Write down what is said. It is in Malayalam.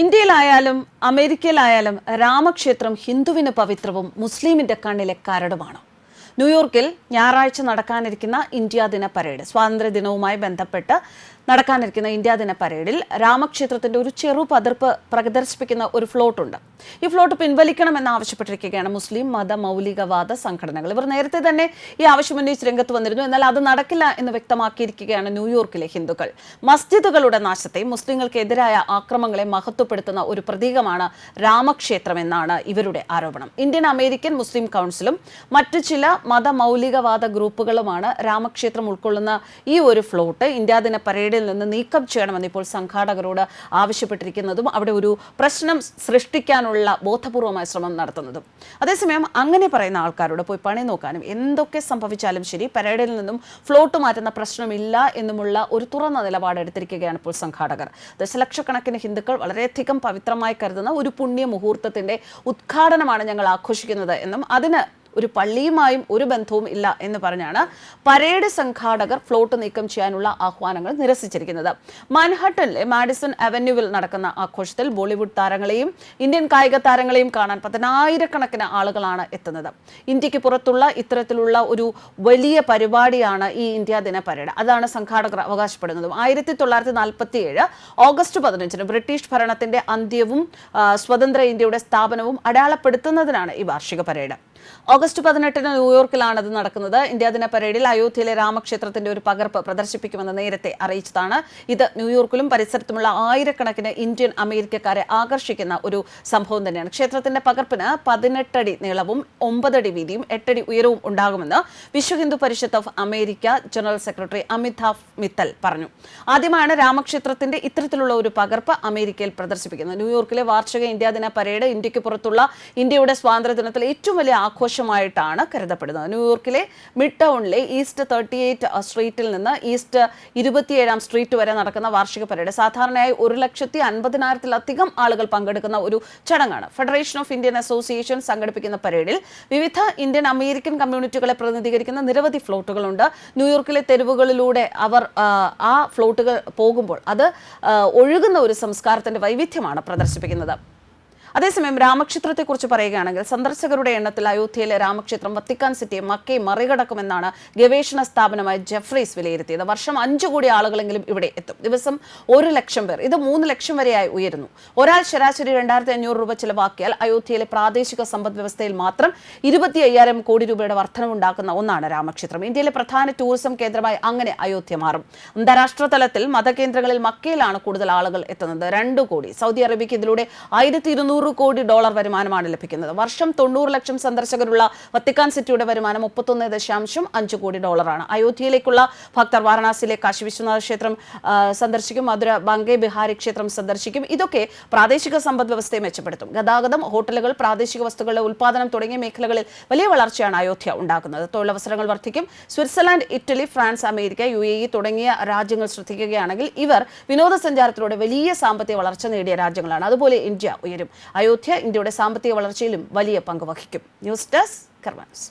ഇന്ത്യയിലായാലും അമേരിക്കയിലായാലും രാമക്ഷേത്രം ഹിന്ദുവിന് പവിത്രവും മുസ്ലിമിന്റെ കണ്ണിലെ കരടുമാണ്. ന്യൂയോർക്കിൽ ഞായറാഴ്ച നടക്കാനിരിക്കുന്ന ഇന്ത്യ ദിന പരേഡ് സ്വാതന്ത്ര്യ ദിനവുമായി ബന്ധപ്പെട്ട് നടക്കാനിരിക്കുന്ന ഇന്ത്യ ദിന പരേഡിൽ രാമക്ഷേത്രത്തിന്റെ ഒരു ചെറു പതിർപ്പ് പ്രദർശിപ്പിക്കുന്ന ഒരു ഫ്ലോട്ട് ഉണ്ട് ഈ ഫ്ലോട്ട് പിൻവലിക്കണമെന്ന് ആവശ്യപ്പെട്ടിരിക്കുകയാണ് മുസ്ലിം മത മൗലികവാദ സംഘടനകൾ. ഇവർ നേരത്തെ തന്നെ ഈ ആവശ്യം ഉന്നയിച്ച് രംഗത്ത് വന്നിരുന്നു. എന്നാൽ അത് നടക്കില്ല എന്ന് വ്യക്തമാക്കിയിരിക്കുകയാണ് ന്യൂയോർക്കിലെ ഹിന്ദുക്കൾ. മസ്ജിദുകളുടെ നാശത്തെ മുസ്ലിങ്ങൾക്കെതിരായ ആക്രമങ്ങളെ മഹത്വപ്പെടുത്തുന്ന ഒരു പ്രതീകമാണ് രാമക്ഷേത്രം എന്നാണ് ഇവരുടെ ആരോപണം. ഇന്ത്യൻ അമേരിക്കൻ മുസ്ലിം കൗൺസിലും മറ്റു ചില മത മൗലികവാദ ഗ്രൂപ്പുകളുമാണ് രാമക്ഷേത്രം ഉൾക്കൊള്ളുന്ന ഈ ഒരു ഫ്ലോട്ട് ഇന്ത്യ ദിന പരേഡിൽ നിന്ന് നീക്കം ചെയ്യണമെന്ന് ഇപ്പോൾ സംഘാടകരോട് ആവശ്യപ്പെട്ടിരിക്കുന്നതും അവിടെ ഒരു പ്രശ്നം സൃഷ്ടിക്കാനുള്ള ബോധപൂർവമായ ശ്രമം നടത്തുന്നതും. അതേസമയം അങ്ങനെ പറയുന്ന ആൾക്കാരോട് പോയി പണി നോക്കാനും എന്തൊക്കെ സംഭവിച്ചാലും ശരി പരേഡിൽ നിന്നും ഫ്ലോട്ട് മാറ്റുന്ന പ്രശ്നമില്ല എന്നുമുള്ള ഒരു തുറന്ന നിലപാട് എടുത്തിരിക്കുകയാണ് ഇപ്പോൾ സംഘാടകർ. ദശലക്ഷക്കണക്കിന് ഹിന്ദുക്കൾ വളരെയധികം പവിത്രമായി കരുതുന്ന ഒരു പുണ്യ മുഹൂർത്തത്തിന്റെ ഉദ്ഘാടനമാണ് ഞങ്ങൾ ആഘോഷിക്കുന്നത് എന്നും അതിന് ഒരു പള്ളിയുമായും ഒരു ബന്ധവും ഇല്ല എന്ന് പറഞ്ഞാണ് പരേഡ് സംഘാടകർ ഫ്ലോട്ട് നീക്കം ചെയ്യാനുള്ള ആഹ്വാനങ്ങൾ നിരസിച്ചിരിക്കുന്നത്. മാൻഹട്ടനിലെ മാഡിസൺ അവന്യൂവിൽ നടക്കുന്ന ആഘോഷത്തിൽ ബോളിവുഡ് താരങ്ങളെയും ഇന്ത്യൻ കായിക താരങ്ങളെയും കാണാൻ പതിനായിരക്കണക്കിന് ആളുകളാണ് എത്തുന്നത്. ഇന്ത്യയ്ക്ക് പുറത്തുള്ള ഇത്തരത്തിലുള്ള ഒരു വലിയ പരിപാടിയാണ് ഈ ഇന്ത്യ ദിന പരേഡ്. അതാണ് സംഘാടകർ അവകാശപ്പെടുന്നതും. ആയിരത്തി തൊള്ളായിരത്തി നാൽപ്പത്തി ഏഴ് ഓഗസ്റ്റ് പതിനഞ്ചിന് ബ്രിട്ടീഷ് ഭരണത്തിന്റെ അന്ത്യവും സ്വതന്ത്ര ഇന്ത്യയുടെ സ്ഥാപനവും അടയാളപ്പെടുത്തുന്നതിനാണ് ഈ വാർഷിക പരേഡ്. ഓഗസ്റ്റ് പതിനെട്ടിന് ന്യൂയോർക്കിലാണ് അത് നടക്കുന്നത്. ഇന്ത്യ ദിന പരേഡിൽ അയോധ്യയിലെ രാമക്ഷേത്രത്തിന്റെ ഒരു പകർപ്പ് പ്രദർശിപ്പിക്കുമെന്ന് നേരത്തെ അറിയിച്ചതാണ്. ഇത് ന്യൂയോർക്കിലും പരിസരത്തുമുള്ള ആയിരക്കണക്കിന് ഇന്ത്യൻ അമേരിക്കക്കാരെ ആകർഷിക്കുന്ന ഒരു സംഭവം തന്നെയാണ്. ക്ഷേത്രത്തിന്റെ പകർപ്പിന് പതിനെട്ടടി നീളവും ഒമ്പതടി വീതിയും എട്ടടി ഉയരവും ഉണ്ടാകുമെന്ന് Vishwa Hindu Parishad of America general secretary Amitabh Mittal പറഞ്ഞു. ആദ്യമാണ് രാമക്ഷേത്രത്തിന്റെ ഇത്തരത്തിലുള്ള ഒരു പകർപ്പ് അമേരിക്കയിൽ പ്രദർശിപ്പിക്കുന്നത്. ന്യൂയോർക്കിലെ വാർഷിക ഇന്ത്യാ ദിന പരേഡ് ഇന്ത്യയ്ക്ക് പുറത്തുള്ള ഇന്ത്യയുടെ സ്വാതന്ത്ര്യ ദിനത്തിൽ ഏറ്റവും വലിയ ആഘോഷമായിട്ടാണ് കരുതപ്പെടുന്നത്. ന്യൂയോർക്കിലെ മിഡ് ടൗണിലെ ഈസ്റ്റ് തേർട്ടി എയ്റ്റ് സ്ട്രീറ്റിൽ നിന്ന് ഈസ്റ്റ് ഇരുപത്തിയേഴാം സ്ട്രീറ്റ് വരെ നടക്കുന്ന വാർഷിക പരേഡ് സാധാരണയായി ഒരു ലക്ഷത്തി അൻപതിനായിരത്തിലധികം ആളുകൾ പങ്കെടുക്കുന്ന ഒരു ചടങ്ങാണ്. ഫെഡറേഷൻ ഓഫ് ഇന്ത്യൻ അസോസിയേഷൻ സംഘടിപ്പിക്കുന്ന പരേഡിൽ വിവിധ ഇന്ത്യൻ അമേരിക്കൻ കമ്മ്യൂണിറ്റികളെ പ്രതിനിധീകരിക്കുന്ന നിരവധി ഫ്ലോട്ടുകളുണ്ട്. ന്യൂയോർക്കിലെ തെരുവുകളിലൂടെ അവർ ആ, ഫ്ലോട്ടുകൾ പോകുമ്പോൾ അത് ഒഴുകുന്ന ഒരു സംസ്കാരത്തിന്റെ വൈവിധ്യമാണ് പ്രദർശിപ്പിക്കുന്നത്. അതേസമയം രാമക്ഷേത്രത്തെക്കുറിച്ച് പറയുകയാണെങ്കിൽ സന്ദർശകരുടെ എണ്ണത്തിൽ അയോധ്യയിലെ രാമക്ഷേത്രം വത്തിക്കാൻ സിറ്റിയെ മക്കയെ മറികടക്കുമെന്നാണ് ഗവേഷണ സ്ഥാപനമായ ജെഫ്രീസ് വിലയിരുത്തിയത്. വർഷം അഞ്ചു കോടി ആളുകളെങ്കിലും ഇവിടെ എത്തും. ദിവസം ഒരു ലക്ഷം പേർ ഇത് മൂന്ന് ലക്ഷം വരെയായി ഉയരുന്നു. ഒരാൾ ശരാശരി രണ്ടായിരത്തി അഞ്ഞൂറ് രൂപ ചിലവാക്കിയാൽ അയോധ്യയിലെ പ്രാദേശിക സമ്പദ് വ്യവസ്ഥയിൽ മാത്രം ഇരുപത്തി അയ്യായിരം കോടി രൂപയുടെ വർധനവുണ്ടാക്കുന്ന ഒന്നാണ് രാമക്ഷേത്രം. ഇന്ത്യയിലെ പ്രധാന ടൂറിസം കേന്ദ്രമായി അങ്ങനെ അയോധ്യ മാറും. അന്താരാഷ്ട്ര തലത്തിൽ മതകേന്ദ്രങ്ങളിൽ മക്കയിലാണ് കൂടുതൽ ആളുകൾ എത്തുന്നത്. രണ്ടു കോടി. സൗദി അറേബ്യയ്ക്ക് ഇതിലൂടെ ആയിരത്തി ഇരുന്നൂറ് കോടി ഡോളർ വരുമാനമാണ് ലഭിക്കുന്നത്. വർഷം തൊണ്ണൂറ് ലക്ഷം സന്ദർശകരുള്ള വത്തിക്കാൻ സിറ്റിയുടെ വരുമാനം മുപ്പത്തൊന്ന് ദശാംശം അഞ്ച് കോടി ഡോളറാണ്. അയോധ്യയിലേക്കുള്ള ഭക്തർ വാരണാസിയിലെ കാശി വിശ്വനാഥ ക്ഷേത്രം സന്ദർശിക്കും. മധുര ബംഗെ ബിഹാരി ക്ഷേത്രം സന്ദർശിക്കും. ഇതൊക്കെ പ്രാദേശിക സമ്പദ് വ്യവസ്ഥയെ മെച്ചപ്പെടുത്തും. ഗതാഗതം ഹോട്ടലുകൾ പ്രാദേശിക വസ്തുക്കളുടെ ഉൽപ്പാദനം തുടങ്ങിയ മേഖലകളിൽ വലിയ വളർച്ചയാണ് അയോധ്യ ഉണ്ടാക്കുന്നത്. തൊഴിലവസരങ്ങൾ വർദ്ധിക്കും. Switzerland Italy France America U A E തുടങ്ങിയ രാജ്യങ്ങൾ ശ്രദ്ധിക്കുകയാണെങ്കിൽ ഇവർ വിനോദസഞ്ചാരത്തിലൂടെ വലിയ സാമ്പത്തിക വളർച്ച നേടിയ രാജ്യങ്ങളാണ്. അതുപോലെ ഇന്ത്യ ഉയരും. അയോധ്യ ഇന്ത്യയുടെ സാമ്പത്തിക വളർച്ചയിലും വലിയ പങ്ക് വഹിക്കും. News desk കർമാൻസ്